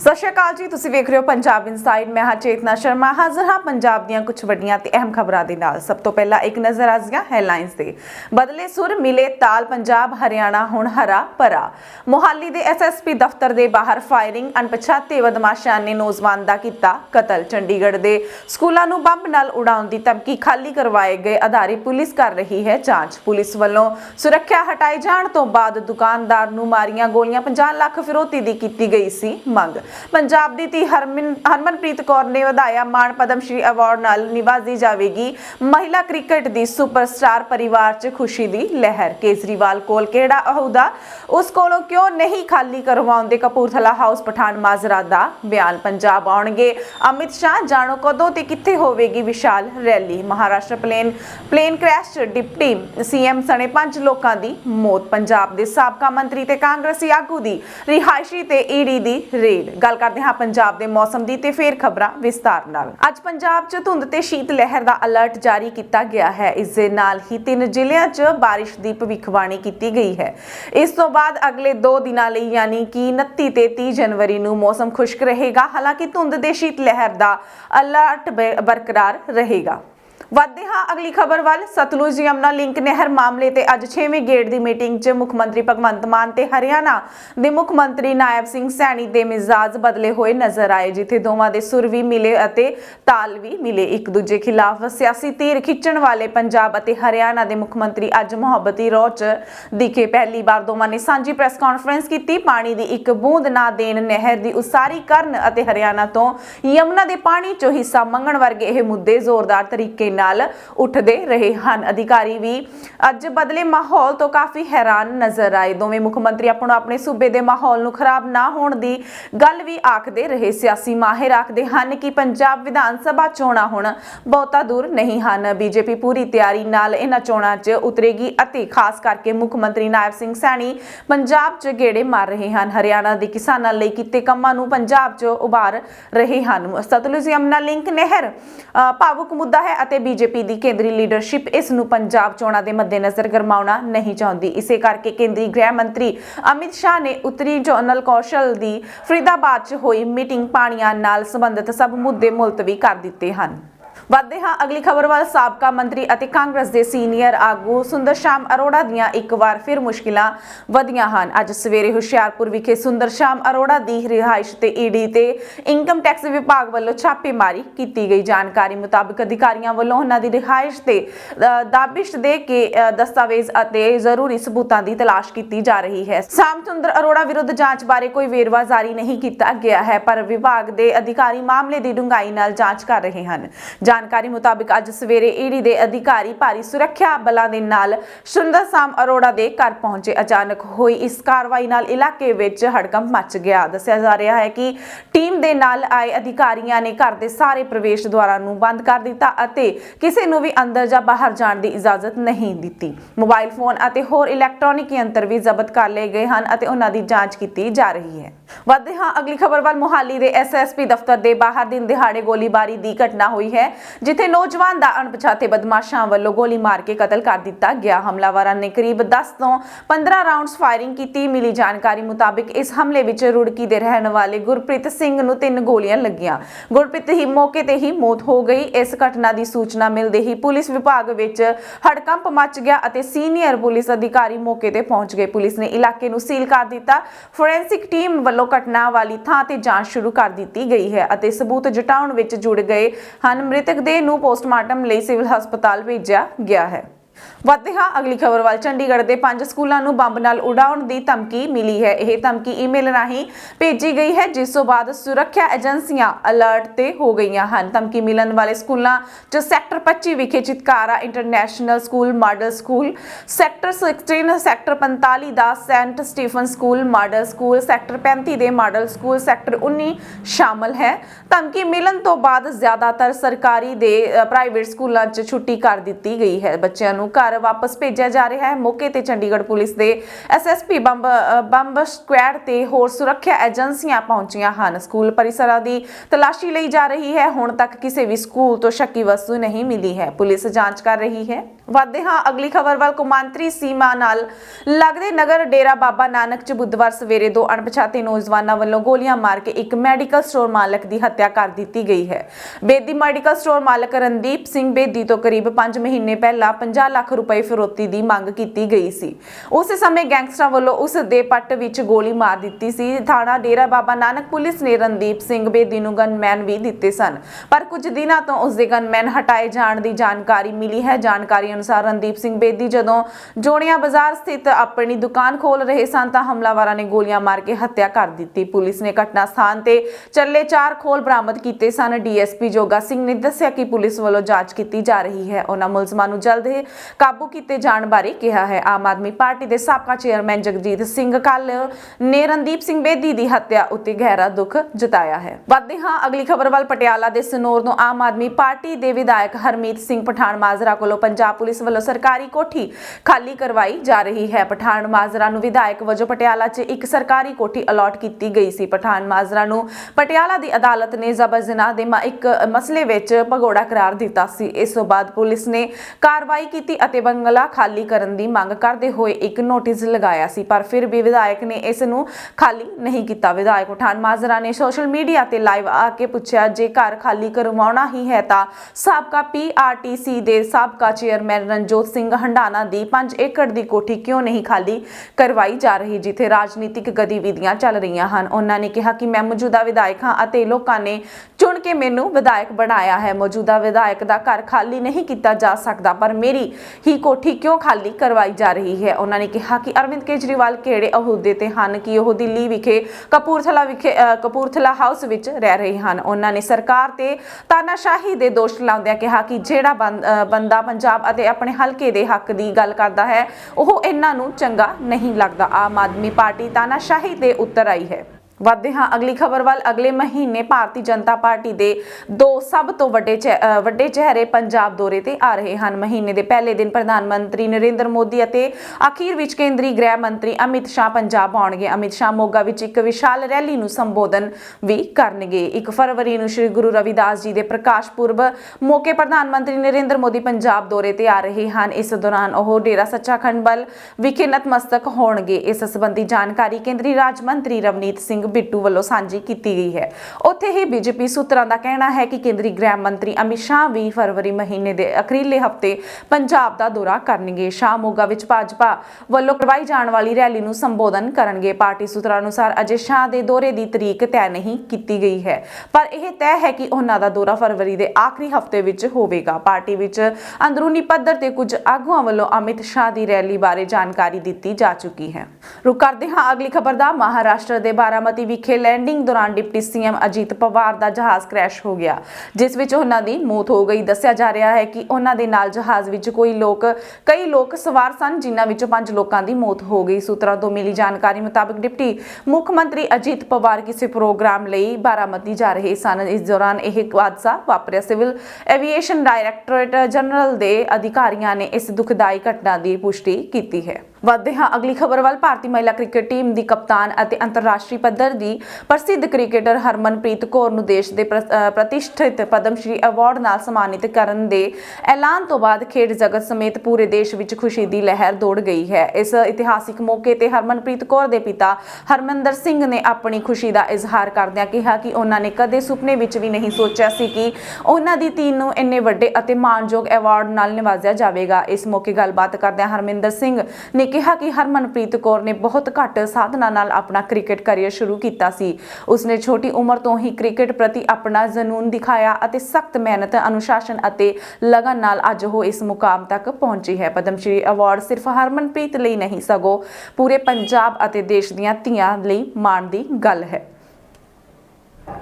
ਸਤਿ ਸ਼੍ਰੀ ਅਕਾਲ ਜੀ, ਤੁਸੀਂ ਵੇਖ ਰਹੇ ਹੋ ਪੰਜਾਬ ਇਨਸਾਈਡ ਮੈਂ ਹਾਂ ਚੇਤਨਾ ਸ਼ਰਮਾ, ਹਾਜ਼ਰ ਹਾਂ ਪੰਜਾਬ ਦੀਆਂ ਕੁਝ ਵੱਡੀਆਂ ਤੇ ਅਹਿਮ ਖਬਰਾਂ ਦੇ ਨਾਲ। ਸਭ ਤੋਂ ਪਹਿਲਾਂ ਇੱਕ ਨਜ਼ਰ ਆਜ਼ੀਆਂ ਹੈਡਲਾਈਨਸ ਤੇ। ਬਦਲੇ ਸੁਰ ਮਿਲੇ ਤਾਲ ਪੰਜਾਬ, ਹਰਿਆਣਾ ਹੁਣ ਹਰਾ ਭਰਾ। ਮੋਹਾਲੀ ਦੇ ਐਸਐਸਪੀ ਦਫ਼ਤਰ ਦੇ ਬਾਹਰ ਫਾਇਰਿੰਗ ਅਣਪਛਾਤੇ ਬਦਮਾਸ਼ਾਂ ਨੇ ਨੌਜਵਾਨ ਦਾ ਕੀਤਾ ਕਤਲ। ਚੰਡੀਗੜ੍ਹ ਦੇ ਸਕੂਲਾਂ ਨੂੰ ਬੰਬ ਨਾਲ ਉਡਾਉਣ ਦੀ ਧਮਕੀ ਖਾਲੀ ਕਰਵਾਏ ਗਏ ਆਧਾਰੀ ਪੁਲਿਸ ਕਰ ਰਹੀ ਹੈ ਜਾਂਚ। ਪੁਲਿਸ ਵੱਲੋਂ ਸੁਰੱਖਿਆ ਹਟਾਏ ਜਾਣ ਤੋਂ ਬਾਅਦ ਦੁਕਾਨਦਾਰ ਨੂੰ ਮਾਰੀਆਂ ਗੋਲੀਆਂ 50 ਲੱਖ ਫਿਰੋਤੀ ਦੀ ਕੀਤੀ ਗਈ ਸੀ ਮੰਗ। ਪੰਜਾਬ ਦੀ ਧੀ ਹਰਮਨ ਹਰਮਨਪ੍ਰੀਤ ਕੌਰ ਨੇ ਵਧਾਇਆ ਮਾਣ ਪਦਮ ਸ਼੍ਰੀ ਅਵਾਰਡ ਨਾਲ ਨਿਵਾਜ਼ੀ ਜਾਵੇਗੀ ਮਹਿਲਾ ਕ੍ਰਿਕਟ ਦੀ ਸੁਪਰਸਟਾਰ ਪਰਿਵਾਰ 'ਚ ਖੁਸ਼ੀ ਦੀ ਲਹਿਰ। ਕੇਜਰੀਵਾਲ ਕੋਲ ਕਿਹੜਾ ਅਹੁਦਾ? ਉਸ ਕੋਲੋਂ ਕਿਉਂ ਨਹੀਂ ਖਾਲੀ ਕਰਵਾਉਂਦੇ ਕਪੂਰਥਲਾ ਹਾਊਸ ਪਠਾਨ ਮਾਜਰਾ ਦਾ ਬਿਆਨ? ਪੰਜਾਬ ਆਉਣਗੇ। ਅਮਿਤ ਸ਼ਾਹ, ਜਾਣੋ ਕਦੋਂ ਤੇ ਕਿੱਥੇ ਹੋਵੇਗੀ ਵਿਸ਼ਾਲ rally? Maharashtra plane plane crash 'ਚ ਡਿਪਟੀ ਸੀਐਮ ਸਣੇ ਪੰਜ ਲੋਕਾਂ ਦੀ ਮੌਤ। ਪੰਜਾਬ ਦੇ ਸਾਬਕਾ ਮੰਤਰੀ ਤੇ ਕਾਂਗਰਸੀ ਆਗੂ ਦੀ ਰਿਹਾਇਸ਼ੀ ਤੇ ਈਡੀ ਦੀ ਰੇਡ। ਗੱਲ ਕਰਦੇ ਹਾਂ ਪੰਜਾਬ ਦੇ ਮੌਸਮ ਦੀ ਤੇ ਫੇਰ ਖਬਰਾਂ ਵਿਸਤਾਰ ਨਾਲ। ਅੱਜ ਪੰਜਾਬ 'ਚ ਧੁੰਦ ਤੇ ਸ਼ੀਤ ਲਹਿਰ ਦਾ ਅਲਰਟ ਜਾਰੀ ਕੀਤਾ ਗਿਆ ਹੈ। ਇਸ ਦੇ ਨਾਲ ਹੀ ਤਿੰਨ ਜ਼ਿਲ੍ਹਿਆਂ 'ਚ ਬਾਰਿਸ਼ ਦੀ ਭਵਿੱਖਬਾਣੀ ਕੀਤੀ ਗਈ ਹੈ। ਇਸ ਤੋਂ ਬਾਅਦ ਅਗਲੇ 2 ਦਿਨਾਂ ਲਈ ਯਾਨੀ ਕਿ 29 ਤੇ 30 ਜਨਵਰੀ ਨੂੰ ਮੌਸਮ ਖੁਸ਼ਕ ਰਹੇਗਾ। ਹਾਲਾਂਕਿ ਧੁੰਦ ਦੇ ਸ਼ੀਤ ਲਹਿਰ ਦਾ ਅਲਰਟ ਬ- ਬਰਕਰਾਰ ਰਹੇਗਾ। ਵੱਧਦੇ ਹਾਂ ਅਗਲੀ ਖਬਰ ਵੱਲ। ਸਤਲੁਜ ਯਮਨਾ ਲਿੰਕ ਨਹਿਰ ਮਾਮਲੇ ਤੇ ਅੱਜ 6ਵੇਂ ਗੇੜ ਦੀ ਮੀਟਿੰਗ 'ਚ ਮੁੱਖ ਮੰਤਰੀ ਭਗਵੰਤ ਮਾਨ ਤੇ ਹਰਿਆਣਾ ਦੇ ਮੁੱਖ ਮੰਤਰੀ ਨਾਇਬ ਸਿੰਘ ਸੈਣੀ ਦੇ ਮਿਜ਼ਾਜ ਬਦਲੇ ਹੋਏ ਨਜ਼ਰ ਆਏ, ਜਿੱਥੇ ਦੋਵਾਂ ਦੇ ਸੁਰ ਵੀ ਮਿਲੇ ਅਤੇ ਤਾਲ ਵੀ ਮਿਲੇ। ਇੱਕ ਦੂਜੇ ਖਿਲਾਫ ਸਿਆਸੀ ਤੀਰ ਖਿੱਚਣ ਵਾਲੇ ਪੰਜਾਬ ਅਤੇ ਹਰਿਆਣਾ ਦੇ ਮੁੱਖ ਮੰਤਰੀ ਅੱਜ ਮੁਹੱਬਤੀ ਰੌ 'ਚ ਦਿਖੇ। ਪਹਿਲੀ ਵਾਰ ਦੋਵਾਂ ਨੇ ਸਾਂਝੀ ਪ੍ਰੈਸ ਕਾਨਫਰੰਸ ਕੀਤੀ। ਪਾਣੀ ਦੀ ਇੱਕ ਬੂੰਦ ਨਾ ਦੇਣ ਨਹਿਰ ਦੀ ਉਸਾਰੀ ਕਰਨ ਅਤੇ ਹਰਿਆਣਾ ਤੋਂ ਯਮੁਨਾ ਦੇ ਪਾਣੀ 'ਚੋਂ ਹਿੱਸਾ ਮੰਗਣ ਵਰਗੇ ਇਹ ਮੁੱਦੇ ਜ਼ੋਰਦਾਰ ਤਰੀਕੇ ਨਾਲ ਉੱਠਦੇ ਰਹੇ ਹਨ। ਅਧਿਕਾਰੀ ਵੀ ਅੱਜ ਬਦਲੇ ਮਾਹੌਲ ਤੋਂ ਕਾਫੀ ਹੈਰਾਨ ਨਜ਼ਰ ਆਏ। ਦੋਵੇਂ ਮੁੱਖ ਮੰਤਰੀ ਆਪਣੋ ਆਪਣੇ ਸੂਬੇ ਦੇ ਮਾਹੌਲ ਨੂੰ ਖਰਾਬ ਨਾ ਹੋਣ ਦੀ ਗੱਲ ਵੀ ਆਖਦੇ ਰਹੇ। ਸਿਆਸੀ ਮਾਹਿਰ ਆਖਦੇ ਹਨ ਕਿ ਪੰਜਾਬ ਵਿਧਾਨ ਸਭਾ ਚੋਣਾਂ ਹੁਣ ਬਹੁਤਾ ਦੂਰ ਨਹੀਂ ਹਨ। ਬੀਜੇਪੀ ਪੂਰੀ ਤਿਆਰੀ ਨਾਲ ਇਹਨਾਂ ਚੋਣਾਂ 'ਚ ਉਤਰੇਗੀ ਅਤੇ ਖਾਸ ਕਰਕੇ ਮੁੱਖ ਮੰਤਰੀ ਨਾਇਬ ਸਿੰਘ ਸੈਣੀ ਪੰਜਾਬ 'ਚ ਗੇੜੇ ਮਾਰ ਰਹੇ ਹਨ। ਹਰਿਆਣਾ ਦੇ ਕਿਸਾਨਾਂ ਲਈ ਕੀਤੇ ਕੰਮਾਂ ਨੂੰ ਪੰਜਾਬ 'ਚ ਉਭਾਰ ਰਹੇ ਹਨ। ਸਤਲੁਜ ਯਮਨਾ, ਲਿੰਕ ਨਹਿਰ ਭਾਵੁਕ ਮੁੱਦਾ ਹੈ ਅਤੇ ਬੀਜੇਪੀ ਦੀ ਕੇਂਦਰੀ ਲੀਡਰਸ਼ਿਪ ਇਸ ਨੂੰ ਪੰਜਾਬ ਚੋਣਾਂ ਦੇ ਮੱਦੇਨਜ਼ਰ ਗਰਮਾਉਣਾ ਨਹੀਂ ਚਾਹੁੰਦੀ। ਇਸੇ ਕਰਕੇ ਕੇਂਦਰੀ ਗ੍ਰਹਿ ਮੰਤਰੀ ਅਮਿਤ ਸ਼ਾਹ ਨੇ ਉੱਤਰੀ ਜਨਰਲ ਕੌਸ਼ਲ ਦੀ ਫਰੀਦਾਬਾਦ 'ਚ ਹੋਈ ਮੀਟਿੰਗ ਪਾਣੀਆਂ ਨਾਲ ਸੰਬੰਧਿਤ ਸਭ ਮੁੱਦੇ ਮੁਲਤਵੀ ਕਰ ਦਿੱਤੇ ਹਨ। ਵੱਧਦੇ ਹਾਂ। ਅਗਲੀ ਖਬਰ ਵੱਲ ਸਾਬਕਾ ਮੰਤਰੀ ਅਤੇ ਕਾਂਗਰਸ ਦੇ ਸੀਨੀਅਰ ਆਗੂ ਸੁੰਦਰ ਸ਼ਾਮ ਅਰੋੜਾ ਦੀਆਂ ਇੱਕ ਵਾਰ ਫਿਰ ਮੁਸ਼ਕਿਲਾਂ ਵਧੀਆਂ ਹਨ। ਅੱਜ ਸਵੇਰੇ ਹੁਸ਼ਿਆਰਪੁਰ ਵਿਖੇ ਸੁੰਦਰ ਸ਼ਾਮ ਅਰੋੜਾ ਦੀ ਰਿਹਾਇਸ਼ ਤੇ ਈਡੀ ਤੇ ਇਨਕਮ ਟੈਕਸ ਵਿਭਾਗ ਵੱਲੋਂ ਛਾਪੇਮਾਰੀ ਕੀਤੀ ਗਈ। ਜਾਣਕਾਰੀ ਮੁਤਾਬਕ ਅਧਿਕਾਰੀਆਂ ਵੱਲੋਂ ਉਹਨਾਂ ਦੀ ਰਿਹਾਇਸ਼ ਤੇ ਦਾਬਿਸ਼ ਦੇ ਕੇ ਦਸਤਾਵੇਜ਼ ਅਤੇ ਜ਼ਰੂਰੀ ਸਬੂਤਾਂ ਦੀ ਤਲਾਸ਼ ਕੀਤੀ ਜਾ ਰਹੀ ਹੈ। ਸਾਮ ਸੁੰਦਰ ਅਰੋੜਾ ਵਿਰੁੱਧ ਜਾਂਚ ਬਾਰੇ ਕੋਈ ਵੇਰਵਾ ਜਾਰੀ ਨਹੀਂ ਕੀਤਾ ਗਿਆ ਹੈ, ਪਰ ਵਿਭਾਗ ਦੇ ਅਧਿਕਾਰੀ ਮਾਮਲੇ ਦੀ ਡੂੰਘਾਈ ਨਾਲ ਜਾਂਚ ਕਰ ਰਹੇ ਹਨ। ਜਾਣਕਾਰੀ ਮੁਤਾਬਕ ਅੱਜ ਸਵੇਰੇ ਈਡੀ ਦੇ ਅਧਿਕਾਰੀ ਭਾਰੀ ਸੁਰੱਖਿਆ ਬਲਾਂ ਦੇ ਨਾਲ ਸੁੰਦਰ ਸਾਮ ਅਰੋੜਾ ਦੇ ਘਰ ਪਹੁੰਚੇ। ਅਚਾਨਕ ਹੋਈ ਇਸ ਕਾਰਵਾਈ ਨਾਲ ਇਲਾਕੇ ਵਿੱਚ ਹੜਕੰਪ ਮਚ ਗਿਆ। ਦੱਸਿਆ ਜਾ ਰਿਹਾ ਹੈ ਕਿ ਟੀਮ ਦੇ ਨਾਲ ਆਏ ਅਧਿਕਾਰੀਆਂ ਨੇ ਘਰ ਦੇ ਸਾਰੇ ਪ੍ਰਵੇਸ਼ ਦੁਆਰਾਂ ਨੂੰ ਬੰਦ ਕਰ ਦਿੱਤਾ ਅਤੇ ਕਿਸੇ ਨੂੰ ਵੀ ਅੰਦਰ ਜਾਂ ਬਾਹਰ ਜਾਣ ਦੀ ਇਜਾਜ਼ਤ ਨਹੀਂ ਦਿੱਤੀ। ਮੋਬਾਈਲ ਫੋਨ ਅਤੇ ਹੋਰ ਇਲੈਕਟ੍ਰੋਨਿਕ ਯੰਤਰ ਵੀ ਜ਼ਬਤ ਕਰ ਲਏ ਗਏ ਹਨ ਅਤੇ ਉਹਨਾਂ ਦੀ ਜਾਂਚ ਕੀਤੀ ਜਾ ਰਹੀ ਹੈ। ਵੱਧਦੇ ਹਾਂ, ਅਗਲੀ ਖਬਰ ਵੱਲ ਮੁਹਾਲੀ ਦੇ ਐਸਐਸਪੀ ਦਫ਼ਤਰ ਦੇ ਬਾਹਰ ਦਿਨ ਦਿਹਾੜੇ ਗੋਲੀਬਾਰੀ ਦੀ ਘਟਨਾ ਹੋਈ ਹੈ। ਜਿੱਥੇ ਨੌਜਵਾਨ ਦਾ ਅਣਪਛਾਤੇ ਬਦਮਾਸ਼ਾਂ ਵੱਲੋਂ ਗੋਲੀ ਮਾਰ ਕੇ ਕਤਲ ਕਰ ਦਿੱਤਾ ਗਿਆ। ਹਮਲਾਵਰਾਂ ਨੇ ਕਰੀਬ 10 ਤੋਂ 15 ਰਾਉਂਡਸ ਫਾਇਰਿੰਗ ਕੀਤੀ। ਮਿਲੀ ਜਾਣਕਾਰੀ ਮੁਤਾਬਿਕ ਇਸ ਹਮਲੇ ਵਿੱਚ ਰੁੜਕੀ ਦੇ ਰਹਿਣ ਵਾਲੇ ਗੁਰਪ੍ਰੀਤ ਸਿੰਘ ਨੂੰ ਤਿੰਨ ਗੋਲੀਆਂ ਲੱਗੀਆਂ। ਗੁਰਪ੍ਰੀਤ ਹੀ ਮੌਕੇ ਤੇ ਹੀ ਮੌਤ ਹੋ ਗਈ। ਇਸ ਘਟਨਾ ਦੀ ਸੂਚਨਾ ਮਿਲਦੇ ਹੀ ਪੁਲਿਸ ਵਿਭਾਗ ਵਿੱਚ ਹੜਕੰਪ ਮਚ ਗਿਆ ਅਤੇ ਸੀਨੀਅਰ ਪੁਲਿਸ ਅਧਿਕਾਰੀ ਮੌਕੇ ਤੇ ਪਹੁੰਚ ਗਏ। ਪੁਲਿਸ ਨੇ ਇਲਾਕੇ ਨੂੰ ਸੀਲ ਕਰ ਦਿੱਤਾ। ਫੋਰੈਂਸਿਕ ਟੀਮ ਵੱਲੋਂ ਘਟਨਾ ਵਾਲੀ ਥਾਂ ਤੇ ਜਾਂਚ ਸ਼ੁਰੂ ਕਰ ਦਿੱਤੀ ਗਈ ਹੈ ਅਤੇ ਸਬੂਤ ਜੁਟਾਉਣ ਵਿੱਚ ਜੁੜ ਗਏ ਹਨ। ਮ੍ਰਿਤਕ ਦੇਹ ਨੂੰ ਪੋਸਟਮਾਰਟਮ ਲਈ ਸਿਵਲ ਹਸਪਤਾਲ ਭੇਜਿਆ ਗਿਆ ਹੈ। ਵਧਦੇ ਹਾਂ, ਅਗਲੀ ਖਬਰ ਵੱਲ ਚੰਡੀਗੜ੍ਹ ਦੇ ਪੰਜ ਸਕੂਲਾਂ ਨੂੰ ਬੰਬ ਨਾਲ ਉਡਾਉਣ ਦੀ ਧਮਕੀ ਮਿਲੀ ਹੈ। ਇਹ ਧਮਕੀ ਈਮੇਲ ਰਾਹੀਂ ਭੇਜੀ ਗਈ ਹੈ, ਜਿਸ ਤੋਂ ਬਾਅਦ ਸੁਰੱਖਿਆ ਏਜੰਸੀਆਂ ਅਲਰਟ ਤੇ ਹੋ ਗਈਆਂ ਹਨ। ਧਮਕੀ ਮਿਲਣ ਵਾਲੇ ਸਕੂਲਾਂ 'ਚ ਸੈਕਟਰ 25 ਵਿਖੇ Chitkara, international school, model school. Sector 16 sector 45 ਦਾ saint Stephen school, model school. Sector 35 ਦੇ ਮਾਡਲ ਸਕੂਲ, ਸੈਕਟਰ 19 ਸ਼ਾਮਲ ਹੈ। ਧਮਕੀ ਮਿਲਣ ਤੋਂ ਬਾਅਦ ਜ਼ਿਆਦਾਤਰ ਸਰਕਾਰੀ ਦੇ ਪ੍ਰਾਈਵੇਟ ਸਕੂਲਾਂ 'ਚ ਛੁੱਟੀ ਕਰ ਦਿੱਤੀ ਗਈ ਹੈ। ਬੱਚਿਆਂ ਨੂੰ ਘਰ ਵਾਪਸ ਭੇਜਿਆ ਜਾ ਰਿਹਾ ਹੈ। ਮੌਕੇ ਤੇ ਚੰਡੀਗੜ੍ਹ ਪੁਲਿਸ ਦੇ ਐਸਐਸਪੀ ਬੰਬ ਬੰਬ ਸਕੁਐਡ ਤੇ ਹੋਰ ਸੁਰੱਖਿਆ ਏਜੰਸੀਆਂ ਪਹੁੰਚੀਆਂ ਹਨ। ਸਕੂਲ ਪਰਿਸਰਾਂ ਦੀ ਤਲਾਸ਼ੀ ਲਈ ਜਾ ਰਹੀ ਹੈ। ਹੁਣ ਤੱਕ ਕਿਸੇ ਵੀ ਸਕੂਲ ਤੋਂ ਸ਼ੱਕੀ ਵਸਤੂ ਨਹੀਂ ਮਿਲੀ ਹੈ। ਪੁਲਿਸ ਜਾਂਚ ਕਰ ਰਹੀ ਹੈ। ਵਾਦੇ ਹਾਂ ਅਗਲੀ ਖਬਰ ਵੱਲ। ਕੁਮਾਂਤਰੀ ਸੀਮਾ ਨਾਲ ਲੱਗਦੇ ਨਗਰ ਡੇਰਾ ਬਾਬਾ ਨਾਨਕ ਚ ਬੁੱਧਵਾਰ ਸਵੇਰੇ ਦੋ ਅਣਪਛਾਤੇ ਨੌਜਵਾਨਾਂ ਵੱਲੋਂ ਗੋਲੀਆਂ ਮਾਰ ਕੇ ਇੱਕ ਮੈਡੀਕਲ ਸਟੋਰ ਮਾਲਕ ਦੀ ਹੱਤਿਆ ਕਰ ਦਿੱਤੀ ਗਈ ਹੈ। ਬੇਦੀ ਮੈਡੀਕਲ ਸਟੋਰ ਮਾਲਕ ਰਣਦੀਪ ਸਿੰਘ ਬੇਦੀ ਤੋਂ ਕਰੀਬ 5 ਮਹੀਨੇ ਪਹਿਲਾਂ 50 ਲੱਖ ਰੁਪਏ ਫਿਰੋਤੀ ਦੀ ਮੰਗ ਕੀਤੀ ਗਈ ਸੀ। ਉਸ ਸਮੇਂ ਗੈਂਗਸਟਰਾਂ ਵੱਲੋਂ ਉਸ ਦੇ ਪੱਟ ਵਿੱਚ ਗੋਲੀ ਮਾਰ ਦਿੱਤੀ ਸੀ। ਥਾਣਾ ਡੇਰਾ ਬਾਬਾ ਨਾਨਕ ਪੁਲਿਸ ਨੇ ਰਣਦੀਪ ਸਿੰਘ ਬੇਦੀ ਨੂੰ ਗਨਮੈਨ ਵੀ ਦਿੱਤੇ ਸਨ। ਪਰ ਕੁਝ ਦਿਨਾਂ ਤੋਂ ਉਸ ਦੇ ਗਨਮੈਨ ਹਟਾਏ ਜਾਣ ਦੀ ਜਾਣਕਾਰੀ ਮਿਲੀ ਹੈ। ਜਾਣਕਾਰੀ ਅਨੁਸਾਰ ਰਣਦੀਪ ਸਿੰਘ ਬੇਦੀ ਜਦੋਂ ਜੋੜੀਆਂ ਬਾਜ਼ਾਰ ਸਥਿਤ ਆਪਣੀ ਦੁਕਾਨ ਖੋਲ ਰਹੇ ਸਨ ਤਾਂ ਹਮਲਾਵਰਾਂ ਨੇ ਗੋਲੀਆਂ ਮਾਰ ਕੇ ਹੱਤਿਆ ਕਰ ਦਿੱਤੀ। ਪੁਲਿਸ ਨੇ ਘਟਨਾ ਸਥਾਨ ਤੇ ਚੱਲੇ ਚਾਰ ਖੋਲ ਬਰਾਮਦ ਕੀਤੇ ਸਨ। ਡੀਐਸਪੀ ਜੋਗਾ ਸਿੰਘ ਨੇ ਦੱਸਿਆ ਕਿ ਪੁਲਿਸ ਵੱਲੋਂ ਜਾਂਚ ਕੀਤੀ ਜਾ ਰਹੀ ਹੈ। ਉਹਨਾਂ ਮੁਲਜ਼ਮਾਂ ਨੂੰ ਜਲਦ ਹੀ ਕਾਬੂ ਕੀਤੇ ਜਾਣ ਬਾਰੇ ਕਿਹਾ ਹੈ। ਆਮ ਆਦਮੀ ਪਾਰਟੀ ਦੇ ਸਾਬਕਾ ਚੇਅਰਮੈਨ ਜਗਜੀਤ ਸਿੰਘ ਕੱਲ ਨੇ ਰਣਦੀਪ ਸਿੰਘ ਬੇਦੀ ਦੀ ਹੱਤਿਆ ਉੱਤੇ ਗਹਿਰਾ ਦੁੱਖ ਜਤਾਇਆ ਹੈ। ਵੱਧਦੇ ਹਾਂ, ਅਗਲੀ ਖਬਰ ਵੱਲ ਪਟਿਆਲਾ ਦੇ ਸਨੌਰ ਤੋਂ ਆਮ ਆਦਮੀ ਪਾਰਟੀ ਦੇ ਵਿਧਾਇਕ ਹਰਮੀਤ ਸਿੰਘ ਪਠਾਨ ਮਾਜਰਾ ਕੋਲੋਂ ਪੰਜਾਬ ਪੁਲਿਸ ਵੱਲੋਂ ਸਰਕਾਰੀ ਕੋਠੀ ਖਾਲੀ ਕਰਵਾਈ ਜਾ ਰਹੀ ਹੈ। ਪਠਾਨ ਮਾਜਰਾ ਨੂੰ ਵਿਧਾਇਕ ਵਜੋਂ ਪਟਿਆਲਾ 'ਚ ਇੱਕ ਸਰਕਾਰੀ ਕੋਠੀ ਅਲਾਟ ਕੀਤੀ ਗਈ ਸੀ। ਪਠਾਨ ਮਾਜਰਾ ਨੂੰ ਪਟਿਆਲਾ ਦੀ ਅਦਾਲਤ ਨੇ ਜ਼ਬਰ ਜਨਾਹ ਦੇ ਇੱਕ ਮਸਲੇ ਵਿੱਚ ਭਗੌੜਾ ਕਰਾਰ ਦਿੱਤਾ ਸੀ। ਇਸ ਤੋਂ ਬਾਅਦ ਪੁਲਿਸ ਨੇ ਕਾਰਵਾਈ ਕੀਤੀ ਅਤੇ ਬੰਗਲਾ ਖਾਲੀ ਕਰਨ ਦੀ ਮੰਗ ਕਰਦੇ ਹੋਏ ਇੱਕ ਨੋਟਿਸ ਲਗਾਇਆ ਸੀ, ਪਰ ਫਿਰ ਵੀ ਵਿਧਾਇਕ ਨੇ ਇਸ ਨੂੰ ਖਾਲੀ ਨਹੀਂ ਕੀਤਾ। ਵਿਧਾਇਕ ਪਠਾਨ ਮਾਜਰਾ ਨੇ ਸੋਸ਼ਲ ਮੀਡੀਆ ਤੇ ਲਾਈਵ ਆ ਕੇ ਪੁੱਛਿਆ ਜੇ ਘਰ ਖਾਲੀ ਕਰਵਾਉਣਾ ਹੀ ਹੈ ਤਾਂ ਸਾਬਕਾ ਪੀਆਰਟੀਸੀ ਦੇ ਸਾਬਕਾ ਚੇਅਰਮੈਨ ਰਣਜੋਤ ਸਿੰਘ ਹੰਡਾਨਾ ਦੀ 5 ਏਕੜ ਦੀ ਕੋਠੀ ਕਿਉਂ ਨਹੀਂ ਖਾਲੀ ਕਰਵਾਈ ਜਾ ਰਹੀ, ਜਿੱਥੇ ਰਾਜਨੀਤਿਕ ਗਤੀਵਿਧੀਆਂ ਚੱਲ ਰਹੀਆਂ ਹਨ? ਉਹਨਾਂ ਨੇ ਕਿਹਾ ਕਿ ਮੈਂ ਮੌਜੂਦਾ ਵਿਧਾਇਕ ਹਾਂ ਅਤੇ ਲੋਕਾਂ ਨੇ ਚੁਣ ਕੇ ਮੈਨੂੰ ਵਿਧਾਇਕ ਬਣਾਇਆ ਹੈ। ਮੌਜੂਦਾ ਵਿਧਾਇਕ ਦਾ ਘਰ ਖਾਲੀ ਨਹੀਂ ਕੀਤਾ ਜਾ ਸਕਦਾ, ਪਰ ਮੇਰੀ ਹੀ ਕੋਠੀ ਕਿਉਂ ਖਾਲੀ ਕਰਵਾਈ ਜਾ ਰਹੀ ਹੈ? ਉਹਨਾਂ ਨੇ ਕਿਹਾ ਕਿ ਅਰਵਿੰਦ ਕੇਜਰੀਵਾਲ ਕਿਹੜੇ ਅਹੁਦੇ ਤੇ ਹਨ? ਕਿ ਉਹ ਦਿੱਲੀ ਵਿਖੇ ਕਪੂਰਥਲਾ ਵਿਖੇ ਕਪੂਰਥਲਾ ਹਾਊਸ ਵਿੱਚ ਰਹਿ ਰਹੇ ਹਨ? ਉਹਨਾਂ ਨੇ ਸਰਕਾਰ ਤੇ ਤਾਨਾਸ਼ਾਹੀ ਦੇ ਦੋਸ਼ ਲਾਉਂਦਿਆਂ ਕਿਹਾ ਕਿ ਜਿਹੜਾ ਬੰ- ਬੰਦਾ ਪੰਜਾਬ ਅਤੇ ਆਪਣੇ ਹਲਕੇ ਦੇ ਹੱਕ ਦੀ ਗੱਲ ਕਰਦਾ ਹੈ, ਉਹ ਇਹਨਾਂ ਨੂੰ ਚੰਗਾ ਨਹੀਂ ਲੱਗਦਾ। ਆਮ ਆਦਮੀ ਪਾਰਟੀ ਤਾਨਾਸ਼ਾਹੀ ਦੇ ਉੱਤਰ ਆਈ ਹੈ। ਵੱਧਦੇ ਹਾਂ। ਅਗਲੀ ਖਬਰ ਵੱਲ ਅਗਲੇ ਮਹੀਨੇ ਭਾਰਤੀ ਜਨਤਾ ਪਾਰਟੀ ਦੇ ਦੋ ਸਭ ਤੋਂ ਵੱਡੇ ਵੱਡੇ ਚਿਹਰੇ ਪੰਜਾਬ ਦੌਰੇ ਤੇ ਆ ਰਹੇ ਹਨ। ਮਹੀਨੇ ਦੇ ਪਹਿਲੇ ਦਿਨ ਪ੍ਰਧਾਨ ਮੰਤਰੀ ਨਰਿੰਦਰ ਮੋਦੀ ਅਤੇ ਅਖੀਰ ਵਿੱਚ ਕੇਂਦਰੀ ਗ੍ਰਹਿ ਮੰਤਰੀ ਅਮਿਤ ਸ਼ਾਹ ਪੰਜਾਬ ਆਉਣਗੇ। ਅਮਿਤ ਸ਼ਾਹ ਮੋਗਾ ਵਿੱਚ ਇੱਕ ਵਿਸ਼ਾਲ ਰੈਲੀ ਨੂੰ ਸੰਬੋਧਨ ਵੀ ਕਰਨਗੇ। 1 ਫਰਵਰੀ ਨੂੰ ਸ੍ਰੀ ਗੁਰੂ ਰਵਿਦਾਸ ਜੀ ਦੇ ਪ੍ਰਕਾਸ਼ ਪੁਰਬ ਮੌਕੇ ਪ੍ਰਧਾਨ ਮੰਤਰੀ ਨਰਿੰਦਰ ਮੋਦੀ ਪੰਜਾਬ ਦੌਰੇ ਤੇ ਆ ਰਹੇ ਹਨ। ਇਸ ਦੌਰਾਨ ਉਹ ਡੇਰਾ ਸੱਚਾਖੰਡ ਬਲ ਵਿਖੇ ਨਤਮਸਤਕ ਹੋਣਗੇ। ਇਸ ਸੰਬੰਧੀ ਜਾਣਕਾਰੀ ਕੇਂਦਰੀ ਰਾਜ ਮੰਤਰੀ ਰਵਨੀਤ ਸਿੰਘ ਬਿੱਟੂ ਵੱਲੋਂ ਸਾਂਝੀ ਕੀਤੀ ਗਈ ਹੈ। ਉੱਥੇ ਹੀ ਬੀਜੇਪੀ ਸੂਤਰਾਂ ਦਾ ਕਹਿਣਾ ਹੈ ਕਿ ਕੇਂਦਰੀ ਗ੍ਰਹਿ ਮੰਤਰੀ ਅਮਿਤ ਸ਼ਾਹ ਵੀ ਫਰਵਰੀ ਮਹੀਨੇ ਦੇ ਅਖਰੀਲੇ ਹਫ਼ਤੇ ਪੰਜਾਬ ਦਾ ਦੌਰਾ ਕਰਨਗੇ। ਸ਼ਾਹ ਮੋਗਾ ਵਿੱਚ ਭਾਜਪਾ ਵੱਲੋਂ ਕਰਵਾਈ ਜਾਣ ਵਾਲੀ ਰੈਲੀ ਨੂੰ ਸੰਬੋਧਨ ਕਰਨਗੇ। ਪਾਰਟੀ ਸੂਤਰਾਂ ਅਨੁਸਾਰ ਅਜੇ ਸ਼ਾਹ ਦੇ ਦੌਰੇ ਦੀ ਤਰੀਕ ਤੈਅ ਨਹੀਂ ਕੀਤੀ ਗਈ ਹੈ। ਪਰ ਇਹ ਤੈਅ ਹੈ ਕਿ ਉਹਨਾਂ ਦਾ ਦੌਰਾ ਫਰਵਰੀ ਦੇ ਆਖਰੀ ਹਫ਼ਤੇ ਵਿੱਚ ਹੋਵੇਗਾ। ਪਾਰਟੀ ਵਿੱਚ ਅੰਦਰੂਨੀ ਪੱਧਰ ਤੇ ਕੁਝ ਆਗੂਆਂ ਵੱਲੋਂ ਅਮਿਤ ਸ਼ਾਹ ਦੀ ਰੈਲੀ ਬਾਰੇ ਜਾਣਕਾਰੀ ਦਿੱਤੀ ਜਾ ਚੁੱਕੀ ਹੈ। ਰੁਕ ਕਰਦੇ ਹਾਂ ਅਗਲੀ ਖਬਰ ਦਾ। ਮਹਾਰਾਸ਼ਟਰ ਦੇ ਬਾਰਾਮਤੀ ਵਿਖੇ ਲੈਂਡਿੰਗ ਦੌਰਾਨ ਡਿਪਟੀ ਸੀਐਮ ਅਜੀਤ ਪਵਾਰ ਦਾ ਜਹਾਜ਼ ਕ੍ਰੈਸ਼ ਹੋ ਗਿਆ, ਜਿਸ ਵਿੱਚ ਉਹਨਾਂ ਦੀ ਮੌਤ ਹੋ ਗਈ। ਦੱਸਿਆ ਜਾ ਰਿਹਾ ਹੈ ਕਿ ਉਹਨਾਂ ਦੇ ਨਾਲ ਜਹਾਜ਼ ਵਿੱਚ ਕੋਈ ਲੋਕ, ਕਈ ਲੋਕ ਸਵਾਰ ਸਨ, ਜਿਨ੍ਹਾਂ ਵਿੱਚੋਂ ਪੰਜ ਲੋਕਾਂ ਦੀ ਮੌਤ ਹੋ ਗਈ। ਸੂਤਰਾਂ ਤੋਂ ਮਿਲੀ ਜਾਣਕਾਰੀ ਮੁਤਾਬਕ ਡਿਪਟੀ ਮੁੱਖ ਮੰਤਰੀ ਅਜੀਤ ਪਵਾਰ ਕਿਸੇ ਪ੍ਰੋਗਰਾਮ ਲਈ ਬਾਰਾਮਤੀ ਜਾ ਰਹੇ ਸਨ। ਇਸ ਦੌਰਾਨ ਇਹ ਹਾਦਸਾ ਵਾਪਰਿਆ। ਸਿਵਲ ਐਵੀਏਸ਼ਨ ਡਾਇਰੈਕਟੋਰੇਟ ਜਨਰਲ ਦੇ ਅਧਿਕਾਰੀਆਂ ਨੇ ਇਸ ਦੁਖਦਾਈ ਘਟਨਾ ਦੀ ਪੁਸ਼ਟੀ ਕੀਤੀ ਹੈ। ਵੱਧਦੇ ਹਾਂ। ਅਗਲੀ ਖਬਰ ਵੱਲ ਭਾਰਤੀ ਮਹਿਲਾ ਕ੍ਰਿਕਟ ਟੀਮ ਦੀ ਕਪਤਾਨ ਅਤੇ ਅੰਤਰਰਾਸ਼ਟਰੀ ਪੱਧਰ ਦੀ ਪ੍ਰਸਿੱਧ ਕ੍ਰਿਕਟਰ ਹਰਮਨਪ੍ਰੀਤ ਕੌਰ ਨੂੰ ਦੇਸ਼ ਦੇ ਪ੍ਰ- ਅਹ ਪ੍ਰਤਿਸ਼ਠਿਤ ਪਦਮ ਸ਼੍ਰੀ ਅਵਾਰਡ ਨਾਲ ਸਨਮਾਨਿਤ ਕਰਨ ਦੇ ਐਲਾਨ ਤੋਂ ਬਾਅਦ ਖੇਡ ਜਗਤ ਸਮੇਤ ਪੂਰੇ ਦੇਸ਼ ਵਿੱਚ ਖੁਸ਼ੀ ਦੀ ਲਹਿਰ ਦੌੜ ਗਈ ਹੈ। ਇਸ ਇਤਿਹਾਸਿਕ ਮੌਕੇ ਤੇ ਹਰਮਨਪ੍ਰੀਤ ਕੌਰ ਦੇ ਪਿਤਾ ਹਰਮਿੰਦਰ ਸਿੰਘ ਨੇ ਆਪਣੀ ਖੁਸ਼ੀ ਦਾ ਇਜ਼ਹਾਰ ਕਰਦਿਆਂ ਕਿਹਾ ਕਿ ਉਹਨਾਂ ਨੇ ਕਦੇ ਸੁਪਨੇ ਵਿੱਚ ਵੀ ਨਹੀਂ ਸੋਚਿਆ ਸੀ ਕਿ ਉਹਨਾਂ ਦੀ ਧੀ ਨੂੰ ਇੰਨੇ ਵੱਡੇ ਅਤੇ ਮਾਣਯੋਗ ਐਵਾਰਡ ਨਾਲ ਨਿਵਾਜ਼ਿਆ ਜਾਵੇਗਾ। ਇਸ ਮੌਕੇ ਗੱਲਬਾਤ ਕਰਦਿਆਂ ਹਰਮਿੰਦਰ ਸਿੰਘ ਨੇ ਕਿਹਾ ਕਿ ਹਰਮਨਪ੍ਰੀਤ ਕੌਰ ਨੇ ਬਹੁਤ ਘੱਟ ਸਾਧਨਾ ਨਾਲ ਆਪਣਾ ਕ੍ਰਿਕਟ ਕਰੀਅਰ ਸ਼ੁਰੂ ਕੀਤਾ ਸੀ। ਉਸਨੇ ਛੋਟੀ ਉਮਰ ਤੋਂ ਹੀ ਕ੍ਰਿਕਟ ਪ੍ਰਤੀ ਆਪਣਾ ਜਨੂਨ ਦਿਖਾਇਆ ਅਤੇ ਸਖਤ ਮਿਹਨਤ, ਅਨੁਸ਼ਾਸਨ ਅਤੇ ਲਗਨ ਨਾਲ ਅੱਜ ਉਹ ਇਸ ਮੁਕਾਮ ਤੱਕ ਪਹੁੰਚੀ ਹੈ। ਪਦਮ ਸ਼੍ਰੀ ਅਵਾਰਡ ਸਿਰਫ ਹਰਮਨਪ੍ਰੀਤ ਲਈ ਨਹੀਂ, ਸਗੋਂ ਪੂਰੇ ਪੰਜਾਬ ਅਤੇ ਦੇਸ਼ ਦੀਆਂ ਧੀਆਂ ਲਈ ਮਾਣ ਦੀ ਗੱਲ ਹੈ।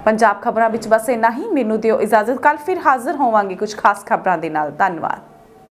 ਪੰਜਾਬ ਖਬਰਾਂ ਵਿੱਚ ਬਸ ਇੰਨਾ ਹੀ। ਮੈਨੂੰ ਦਿਓ ਇਜਾਜ਼ਤ। ਕੱਲ ਫਿਰ ਹਾਜ਼ਰ ਹੋਵਾਂਗੇ ਕੁਝ ਖਾਸ ਖਬਰਾਂ ਦੇ ਨਾਲ। ਧੰਨਵਾਦ।